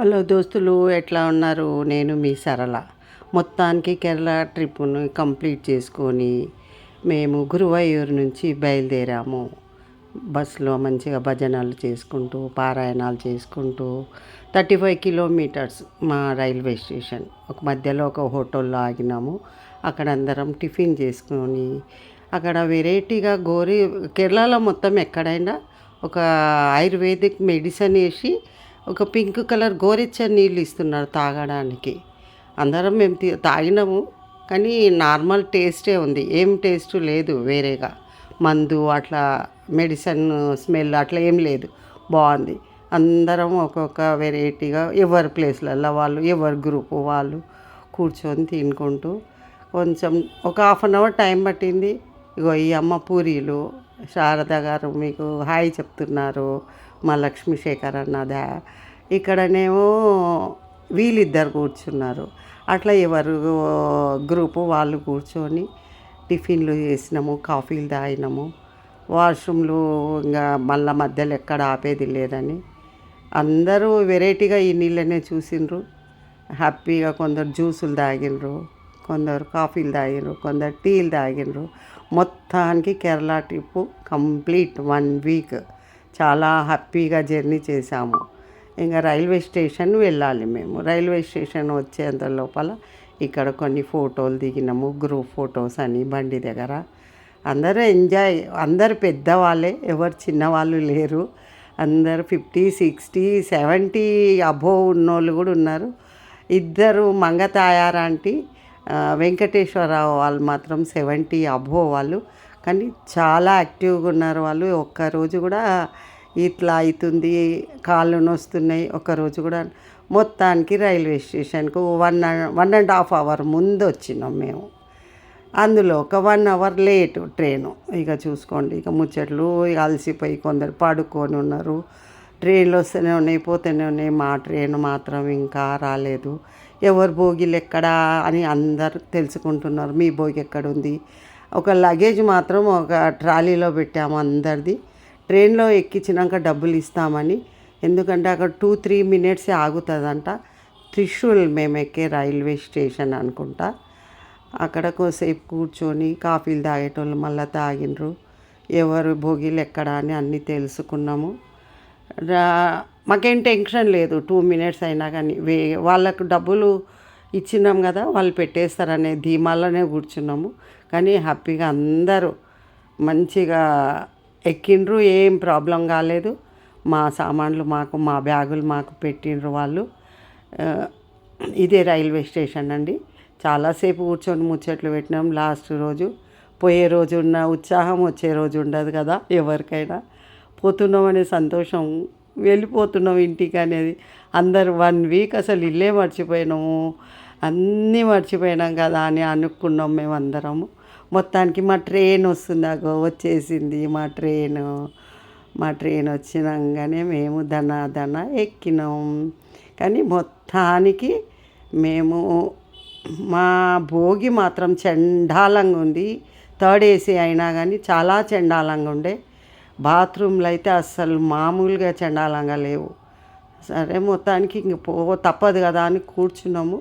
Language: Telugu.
హలో దోస్తులు ఎట్లా ఉన్నారు? నేను మీ సరళ. మొత్తానికి కేరళ ట్రిప్ను కంప్లీట్ చేసుకొని మేము గురువాయూరు నుంచి బయలుదేరాము. బస్సులో మంచిగా భజనలు చేసుకుంటూ పారాయణాలు చేసుకుంటూ థర్టీ ఫైవ్ కిలోమీటర్స్ మా రైల్వే స్టేషన్. ఒక మధ్యలో ఒక హోటల్లో ఆగినాము. అక్కడ అందరం టిఫిన్ చేసుకొని అక్కడ వెరైటీగా గోరి కేరళలో మొత్తం ఎక్కడైనా ఒక ఆయుర్వేదిక్ మెడిసిన్ వేసి ఒక పింక్ కలర్ గోరెచ్చ నీళ్ళు ఇస్తున్నారు తాగడానికి. అందరం మేము తాగినాము కానీ నార్మల్ టేస్టే ఉంది. ఏం టేస్ట్ లేదు వేరేగా. మందు అట్లా మెడిసిన్ స్మెల్ అట్లా ఏం లేదు. బాగుంది. అందరం ఒక్కొక్క వెరైటీగా ఎవరి ప్లేస్లలో వాళ్ళు ఎవరి గ్రూప్ వాళ్ళు కూర్చొని తినుకుంటూ కొంచెం ఒక హాఫ్ అన్ అవర్ టైం పట్టింది. ఇగో ఈ అమ్మ పూరీలు శారద గారు మీకు హాయ్ చెప్తున్నారు మా లక్ష్మీశేఖర్ అన్నదా. ఇక్కడనేమో వీళ్ళిద్దరు కూర్చున్నారు. అట్లా ఎవరు గ్రూపు వాళ్ళు కూర్చొని టిఫిన్లు చేసినాము కాఫీలు తాగినాము. వాష్రూమ్లు ఇంకా మళ్ళా మధ్యలో ఎక్కడ ఆపేది లేదని. అందరూ వెరైటీగా ఈ నీళ్ళనే చూసిండ్రు. హ్యాపీగా కొందరు జ్యూసులు తాగినరు కొందరు కాఫీలు తాగినరు కొందరు టీలు తాగినరు మొత్తానికి Kerala trip complete one week. చాలా హ్యాపీగా జర్నీ చేశాము. ఇంకా రైల్వే స్టేషన్ వెళ్ళాలి మేము. రైల్వే స్టేషన్ వచ్చేంత లోపల ఇక్కడ కొన్ని ఫోటోలు దిగినాము గ్రూప్ ఫొటోస్ అని బండి దగ్గర. అందరూ ఎంజాయ్ అందరు పెద్దవాళ్ళే ఎవరు చిన్నవాళ్ళు లేరు. అందరు ఫిఫ్టీ సిక్స్టీ సెవెంటీ అబోవ్ ఉన్నోళ్ళు కూడా ఉన్నారు. ఇద్దరు మంగతాయారంటి వెంకటేశ్వరరావు వాళ్ళు మాత్రం సెవెంటీ అబోవ్ వాళ్ళు. కానీ చాలా యాక్టివ్గా ఉన్నారు వాళ్ళు. ఒక్కరోజు కూడా ఇట్లా అవుతుంది కాళ్ళు నొస్తున్నాయి. ఒకరోజు కూడా మొత్తానికి రైల్వే స్టేషన్కు one one and half hour ముందు వచ్చినాం మేము. అందులో ఒక వన్ అవర్ లేట్ ట్రైను. ఇక చూసుకోండి ఇక ముచ్చట్లు ఇక అలసిపోయి కొందరు పడుకొని ఉన్నారు. ట్రైన్లు వస్తూనే ఉన్నాయి పోతూనే ఉన్నాయి. మా ట్రైన్ మాత్రం ఇంకా రాలేదు. ఎవరు భోగిలు ఎక్కడా అని అందరు తెలుసుకుంటున్నారు మీ భోగి ఎక్కడ ఉంది ఒక లగేజ్ మాత్రం ఒక ట్రాలీలో పెట్టాము అందరిది. ట్రైన్లో ఎక్కించినాక డబ్బులు ఇస్తామని. ఎందుకంటే అక్కడ టూ త్రీ మినిట్స్ ఆగుతుందంట. త్రిశూల్ మేము ఎక్కే రైల్వే స్టేషన్ అనుకుంటా. అక్కడ కొద్దిసేపు కూర్చొని కాఫీలు తాగేటోళ్ళు మళ్ళీ తాగినరు ఎవరు భోగిలు ఎక్కడ అని అన్నీ తెలుసుకున్నాము. రా మాకేం టెన్షన్ లేదు. టూ మినిట్స్ అయినా కానీ వే వాళ్ళకు డబ్బులు ఇచ్చినాం కదా వాళ్ళు పెట్టేస్తారనే ధీమాలోనే కూర్చున్నాము. కానీ హ్యాపీగా అందరూ మంచిగా ఎక్కిండ్రు ఏం ప్రాబ్లం కాలేదు. మా సామాన్లు మాకు మా బ్యాగులు మాకు పెట్టిండ్రు వాళ్ళు. ఇదే రైల్వే స్టేషన్ అండి. చాలాసేపు కూర్చొని ముచ్చట్లు పెట్టినాం. లాస్ట్ రోజు పోయే రోజు ఉన్న ఉత్సాహం వచ్చే రోజు ఉండదు కదా ఎవరికైనా. పోతున్నాం అనే సంతోషం వెళ్ళిపోతున్నాం ఇంటికి అనేది. అందరు వన్ వీక్ అసలు ఇల్లే మర్చిపోయినాము. అన్నీ మర్చిపోయినాం కదా అని అనుకున్నాం మేము అందరము మొత్తానికి మా ట్రైన్ వస్తుందాగో వచ్చేసింది మా ట్రైన్ మా ట్రైన్ వచ్చినాగానే మేము దన దన ఎక్కినాం. కానీ మొత్తానికి మేము మా భోగి మాత్రం చండాలంగా ఉంది. థర్డ్ ఏసీ అయినా కానీ చాలా చండాలంగా ఉండే. బాత్రూమ్లు అయితే అస్సలు మామూలుగా చండాలంగా లేవు. సరే మొత్తానికి ఇంక పో తప్పదు కదా అని కూర్చున్నాము.